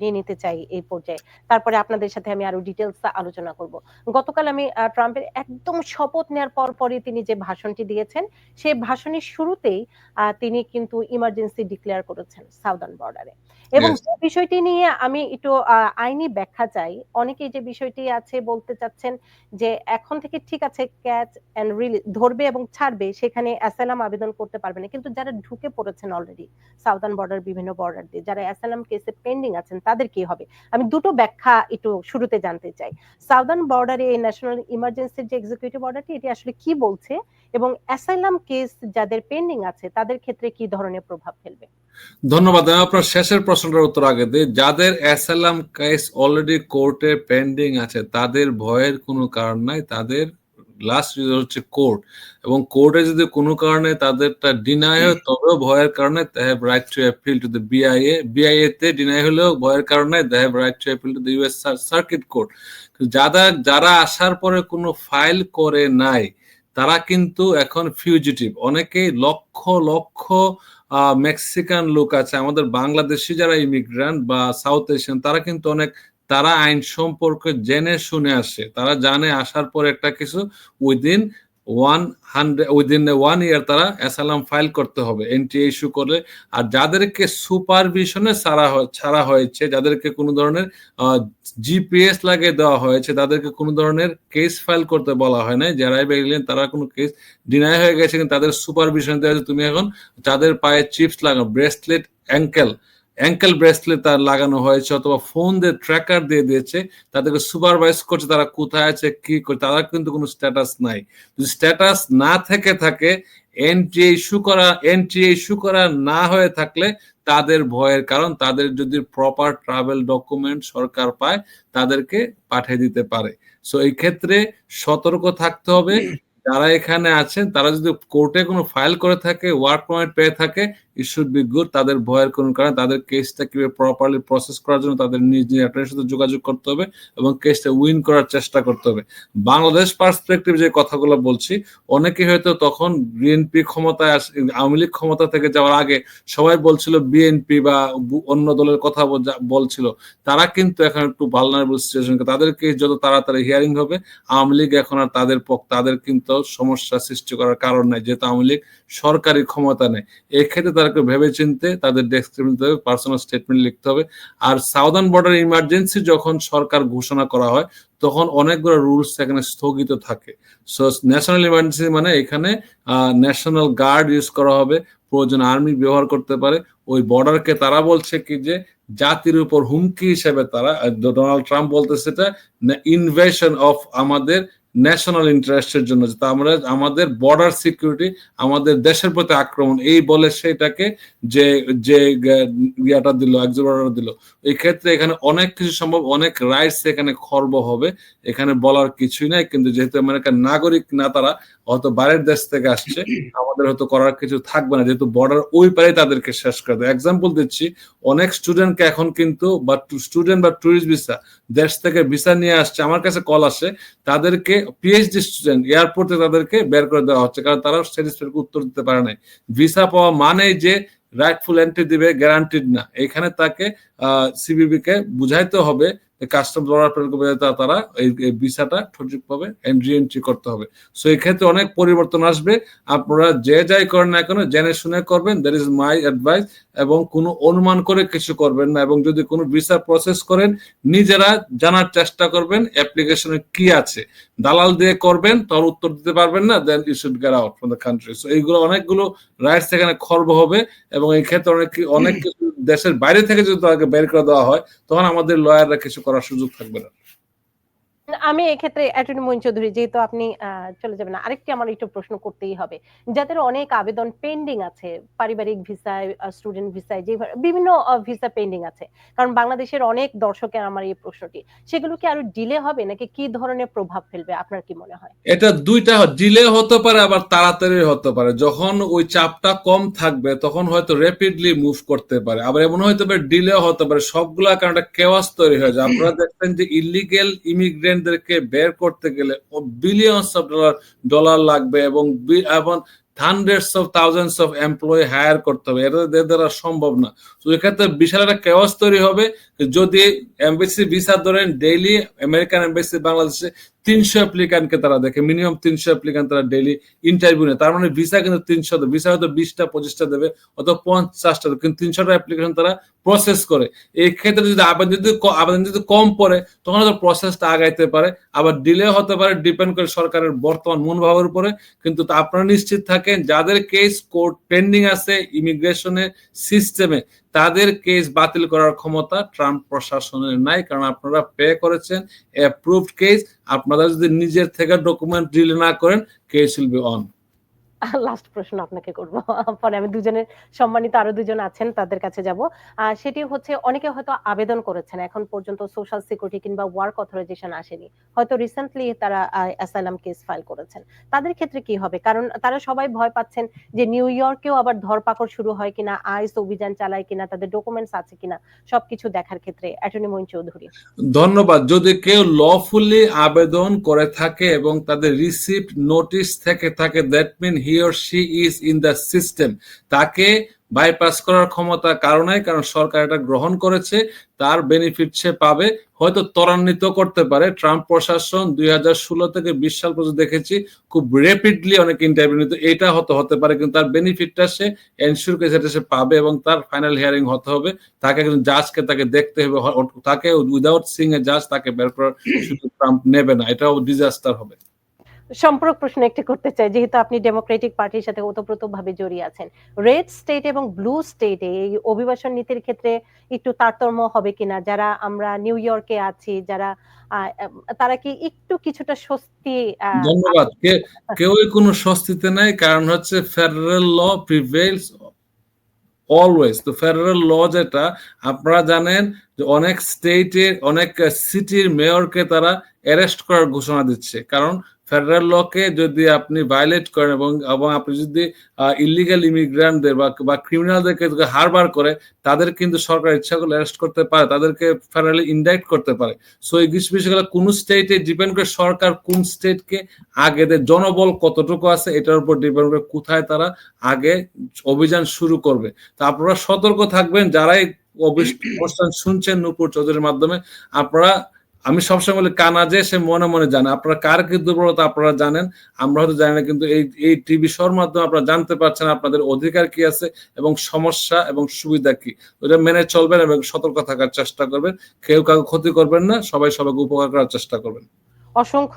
নিয়ে নিতে চাই এই পর্যায়ে। তারপরে আপনাদের সাথে আমি আরও ডিটেলস আলোচনা করব। গতকাল আমি ট্রাম্পের একদম শপথ নেওয়ার পর পরই তিনি যে ভাষণটি দিয়েছেন সেই ভাষণের শুরুতেই তিনি কিন্তু ইমার্জেন্সি ডিক্লেয়ার করেছেন সাউদার্ন বর্ডারে এবং বিষয়টি নিয়ে আমি একটু আইনি ব্যাখ্যা চাই। অনেকেই যে বিষয়টি আছে বলতে চাচ্ছেন যে এখন থেকে ঠিক আছে ক্যাচ এন্ড রিলিজ ধরবে এবং ছাড়বে সেখানে অ্যাসালাম আবেদন করতে পারবে না। কিন্তু যারা ঢুকে পড়েছেন অলরেডি সাউদার্ন বর্ডার বিভিন্ন বর্ডার দিয়ে যারা অ্যাসালাম কেসে পেন্ডিং আছেন তাদের কি হবে? আমি দুটো ব্যাখ্যা একটু শুরুতে জানতে চাই। সাউদার্ন বর্ডারে এই ন্যাশনাল ইমার্জেন্সির যে এক্সিকিউটিভ অর্ডারটি এটি আসলে কি বলছে? এবং অ্যাসাইলাম কেস যাদের পেন্ডিং আছে, তাদের ক্ষেত্রে কি ধরনের প্রভাব ফেলবে? ধন্যবাদ। আপনার শেষের প্রশ্নটার উত্তর আগে দিই। যাদের অ্যাসাইলাম কেস অলরেডি কোর্টে পেন্ডিং আছে, তাদের ভয়ের কোনো কারণ নাই, তাদের লাস্ট রিজল্ট হচ্ছে কোর্ট এবং কোর্টে যদি কোনো কারণে তাদেরটা ডিনাই হয় তবেও ভয়ের কারণে they have right to appeal to the BIA BIA তে ডিনাই হলেও ভয়ের কারণে they have right to appeal to the US circuit court যারা যারা আসার পরে কোনো ফাইল করে নাই তারা কিন্তু এখন ফিউজিটিভ অনেকেই লক্ষ লক্ষ আহ, মেক্সিকান লোক আছে। আমাদের বাংলাদেশি যারা ইমিগ্রান্ট বা সাউথ এশিয়ান তারা কিন্তু অনেক তারা আইন সম্পর্কে জেনে শুনে আসে। তারা জানে আসার পর একটা কিছু within one hundred within one year তারা অ্যাসালাম ফাইল করতে হবে এনটি ইস্যু করলে আর যাদেরকে সুপারভিশনে ছাড়া ছাড়া হয়েছে, যাদেরকে কোনো ধরনের জিপিএস লাগিয়ে দেওয়া হয়েছে, তাদেরকে কোনো ধরনের কেস ফাইল করতে বলা হয় না যারা এলেন তারা কোনো কেস ডিনাই হয়ে গেছে, কিন্তু তাদের সুপারভিশন দেওয়া তুমি এখন তাদের পায়ে চিপস লাগানো ব্রেসলেট অ্যাঙ্কেল অ্যাঙ্কেল ব্রেসলেট তার লাগানো হয়েছে, অথবা ফোন দিয়ে ট্র্যাকার দিয়ে দিয়েছে, তাদেরকে সুপারভাইজ করছে, তারা কোথায় আছে, কি করছে তারা কিন্তু কোনো স্ট্যাটাস নাই। যদি স্ট্যাটাস না থেকে থাকে এনটি ইস্যু করা এনটি ইস্যু করা না হয়ে থাকলে তাদের ভয়ের কারণ, তাদের যদি প্রপার ট্রাভেল ডকুমেন্ট সরকার পায়, তাদেরকে পাঠিয়ে দিতে পারে। সো এই ক্ষেত্রে সতর্ক থাকতে হবে। যারা এখানে আছেন, তারা যদি কোর্টে কোনো ফাইল করে থাকে, ওয়ার্ক পয়েন্ট পেয়ে থাকে ইট শুড বি গুড তাদের ভয়ের কোনো কারণে তাদের কেসটা কীভাবে প্রপারলি প্রসেস করার জন্য তাদের নিজ নিজ অ্যাটর্নির সাথে যোগাযোগ করতে হবে এবং কেসটা উইন করার চেষ্টা করতে হবে। বাংলাদেশ পার্সপেক্টিভ যে কথাগুলো বলছি অনেকে হয়তো তখন বিএনপি ক্ষমতায় আওয়ামী লীগ ক্ষমতা থেকে যাওয়ার আগে সবাই বলছিল বিএনপি বা অন্য দলের কথা বলছিল। তারা কিন্তু এখন একটু ভালনারেবল সিচুয়েশন তাদের কেস যত তাড়াতাড়ি হিয়ারিং হবে, আওয়ামী লীগ এখন আর তাদের পক্ষ তাদের কিন্তু সমস্যা সৃষ্টি করার কারণ নাই, যেহেতু আওয়ামী লীগ সরকারি ক্ষমতা নেই। এক্ষেত্রে তাদেরকে ভেবে চিনতে তাদের ডেস্ক নিতে হবে পার্সোনাল স্টেটমেন্ট লিখতে হবে। আর সাউদার্ন বর্ডার ইমার্জেন্সি যখন সরকার ঘোষণা করা হয়, তখন অনেকগুলো রুলস এখানে স্থগিত থাকে। সো ন্যাশনাল ইমার্জেন্সি মানে এখানে ন্যাশনাল গার্ড ইউজ করা হবে, প্রয়োজন আর্মি ব্যবহার করতে পারে। ওই বর্ডারকে তারা বলছে কি যে, জাতির উপর হুমকি হিসেবে তারা ডোনাল্ড ট্রাম্প বলতেছে এটা ইনভেশন অফ আমাদের ন্যাশনাল ইন্টারেস্টের জন্য আমরা, আমাদের বর্ডার সিকিউরিটি আমাদের দেশের প্রতি আক্রমণ, এই বলে সেটাকে যে যে ইয়াটা দিল এক্সিবিটর দিল। এই ক্ষেত্রে এখানে অনেক কিছু সম্ভব, অনেক রাইটস এখানে খর্ব হবে, এখানে বলার কিছুই নাই, কিন্তু যেহেতু আমেরিকার নাগরিক না তারা, হয়তো বাইরের দেশ থেকে আসছে, আমাদের হয়তো করার কিছু থাকবে না, যেহেতু বর্ডার ওই পারে তাদেরকে শেষ করে দেয়। এক্সাম্পল দিচ্ছি, অনেক স্টুডেন্টকে এখন কিন্তু, বা স্টুডেন্ট বা টুরিস্ট ভিসা দেশ থেকে ভিসা নিয়ে আসছে, আমার কাছে কল আসে, তাদেরকে পিএইচডি স্টুডেন্ট এয়ারপোর্টে তাদেরকে বের করে দেওয়া হচ্ছে, কারণ তারা স্যাটিসফাইড উত্তর দিতে পারে নাই। ভিসা পাওয়া মানেই যে রাইটফুল এন্ট্রি দিবে গ্যারান্টিড না। এখানে তাকে সিবিবি কে বুঝাইতে হবে কাস্টম বর্ডার তারা এই ভিসাটা সঠিকভাবে এন্ট্রি এন্ট্রি করতে হবে। সো এই ক্ষেত্রে অনেক পরিবর্তন আসবে। আপনারা যে যাই করেন না কেন, জেনে শুনে করবেন। দ্যাট ইজ মাই অ্যাডভাইস এবং কোনো অনুমান করে কিছু করবেন না এবং যদি কোনো ভিসা প্রসেস করেন, নিজেরা জানার চেষ্টা করবেন অ্যাপ্লিকেশনে কি আছে। দালাল দিয়ে করবেন, তার উত্তর দিতে পারবেন না then you should get out from the country so এইগুলো অনেকগুলো রাইটস এখানে খর্ব হবে এবং এই ক্ষেত্রে অনেক অনেক দেশের বাইরে থেকে যদি তাকে বের করে দেওয়া হয়, তখন আমাদের লয়াররা কিছু করার সুযোগ থাকবে না। আমি এক্ষেত্রে অ্যাটর্নি মইন চৌধুরী, যেহেতু আপনি চলে যাবেন, আরেকটি আমার একটু প্রশ্ন করতেই হবে। যাদের অনেক আবেদন পেন্ডিং আছে, পারিবারিক ভিসায় স্টুডেন্ট ভিসায়, যে বিভিন্ন ভিসা পেন্ডিং আছে, কারণ বাংলাদেশের অনেক দর্শকের আমার এই প্রশ্নটি, সেগুলো কি আরও ডিলে হবে, নাকি কি ধরনের প্রভাব ফেলবে, আপনার কি মনে হয়? এটা দুইটা ডিলে হতে পারে, আবার তাড়াতাড়ি হতে পারে। যখন ওই চাপটা কম থাকবে, তখন হয়তো র্যাপিডলি মুভ করতে পারে। আবার এমন হতে পারে ডিলে হতে পারে। সবগুলা কারণ কেওয়াস তৈরি হয়ে যায়। আপনারা দেখবেন যে ইলিগেল ইমিগ্রেন্টদেরকে বের করতে গেলে বিলিয়নস অফ ডলার ডলার লাগবে এবং এবং hundreds of thousands of employee hire করতে হবে। এটা দ্বারা সম্ভব না। তো এক্ষেত্রে বিশাল একটা কেওয়াস তৈরি হবে। যদি এমবেসি ভিসা ধরেন ডেইলি আমেরিকান এমবেসি বাংলাদেশে তিনশো অ্যাপ্লিকান্টকে তারা দেখে মিনিমাম তিনশো অ্যাপ্লিকান্ট তারা ডেইলি ইন্টারভিউ নেয়। তার মানে ভিসা কিন্তু তিনশো ভিসা হয়তো বিশটা, পঁচিশটা দেবে, অথবা পঞ্চাশটা দেবে, কিন্তু তিনশোটা অ্যাপ্লিকেশন তারা প্রসেস করে। এই ক্ষেত্রে যদি আবেদন যদি আবেদন যদি কম পড়ে, তখন হয়তো প্রসেসটা আগাইতে পারে, আবার ডিলে হতে পারে ডিপেন্ড করে সরকারের বর্তমান মনোভাবের উপরে। কিন্তু আপনারা নিশ্চিত থাকেন, যাদের কেস কোর্ট পেন্ডিং আছে ইমিগ্রেশনের সিস্টেমে তাদের কেস বাতিল করার ক্ষমতা ট্রাম্প প্রশাসনের নাই, কারণ আপনারা পে করেছেন অ্যাপ্রুভড কেস আপনারা যদি নিজের থেকে ডকুমেন্ট ডিল না করেন case will be on last প্রশ্ন আপনাকে করব। পরে আমি দুজনের সম্মানিত আরও দুজন আছেন, তাদের কাছে যাব। সেটি হচ্ছে অনেকে হয়তো আবেদন করেছেন, এখন পর্যন্ত সোশ্যাল সিকিউরিটি কিংবা ওয়ার্ক অথরাইজেশন আসেনি। হয়তো রিসেন্টলি তারা অ্যাসাইলাম কেস ফাইল করেছেন। তাদের ক্ষেত্রে কি হবে? কারণ তারা সবাই ভয় পাচ্ছেন যে নিউ ইয়র্কেও আবার ধরপাকড় শুরু হয় কিনা আইস অভিযান চালায় কিনা, তাদের ডকুমেন্টস আছে কিনা, সবকিছু দেখার ক্ষেত্রে। অ্যাটর্নি মইন চৌধুরী। ধন্যবাদ। যদি কেউ লফুলি আবেদন করে থাকে এবং তাদের রিসিপ্ট নোটিশ থেকে থাকে that mean he or she is in the system তাকে বাইপাস করার ক্ষমতা কারণে কারণ সরকার এটা গ্রহণ করেছে, তার বেনিফিট সে পাবে। হয়তো ত্বরান্বিত করতে পারে। ট্রাম্প প্রশাসন দুই হাজার ষোলো থেকে বিশ সাল পর্যন্ত দেখেছি, খুব রেপিডলি অনেক ইন্টারভিউ নিত। এটা হতে হতে পারে, কিন্তু তার বেনিফিটটা সে এনশিওর করে সেটা সে পাবে এবং তার ফাইনাল হিয়ারিং হতে হবে। তাকে কিন্তু জাজকে তাকে দেখতে হবে। তাকে উইদাউট সিং এ জাজ তাকে বের করার ট্রাম্প নেবে না। এটাও ডিজাস্টার হবে। সম্পর্ক প্রশ্ন একটি করতে চাই, যেহেতু আপনি ডেমোক্রেটিক পার্টির সাথে ওতপ্রোত ভাবে জড়িয়ে আছেন। রেড স্টেট এবং ব্লু স্টেটে এই অভিবাসন নীতির ক্ষেত্রে একটু তারতম্য হবে কিনা? যারা আমরা নিউ ইয়র্কে আছি, যারা তারা কি একটু কিছুটা স্বস্তি ধন্যবাদ। কেউই কোনো স্বস্তিতে নাই, কারণ হচ্ছে ফেডারেল ল প্রিভেলস অলওয়েজ তো ফেডারেল ল যেটা, আপনারা জানেন যে অনেক স্টেটের অনেক সিটির মেয়রকে তারা অ্যারেস্ট করার ঘোষণা দিচ্ছে। কারণ ফেডারেল লকে যদি আপনি ভায়োলেট করেন এবং এবং আপনি যদি ইলিগাল ইমিগ্রান্টদের বা বা ক্রিমিনালদেরকে হারবার করে, তাদের কিন্তু সরকার ইচ্ছা করলে অ্যারেস্ট করতে পারে, তাদেরকে ফেডারেলি ইন্ডাইট করতে পারে। সো এই বিষয়গুলো কোন স্টেটে ডিপেন্ড করে সরকার কোন স্টেটকে আগে দেয়, জনবল কতটুকু আছে, এটার উপর ডিপেন্ড করে কোথায় তারা আগে অভিযান শুরু করবে। তো আপনারা সতর্ক থাকবেন, যারাই অনুষ্ঠান শুনছেন নূপুর চৌধুরীর মাধ্যমে, আপনারা আমি সবসময় বলি, কানা যে সে মনে মনে জানে। আপনারা কার কি দুর্বলতা আপনারা জানেন, আমরা হয়তো জানি না, কিন্তু এই এই টিভি শোর মাধ্যমে আপনারা জানতে পারছেন আপনাদের অধিকার কি আছে এবং সমস্যা এবং সুবিধা কি। ওটা মেনে চলবেন এবং সতর্ক থাকার চেষ্টা করবেন। কেউ কাউকে ক্ষতি করবেন না, সবাই সবাইকে উপকার করার চেষ্টা করবেন। অসংখ্য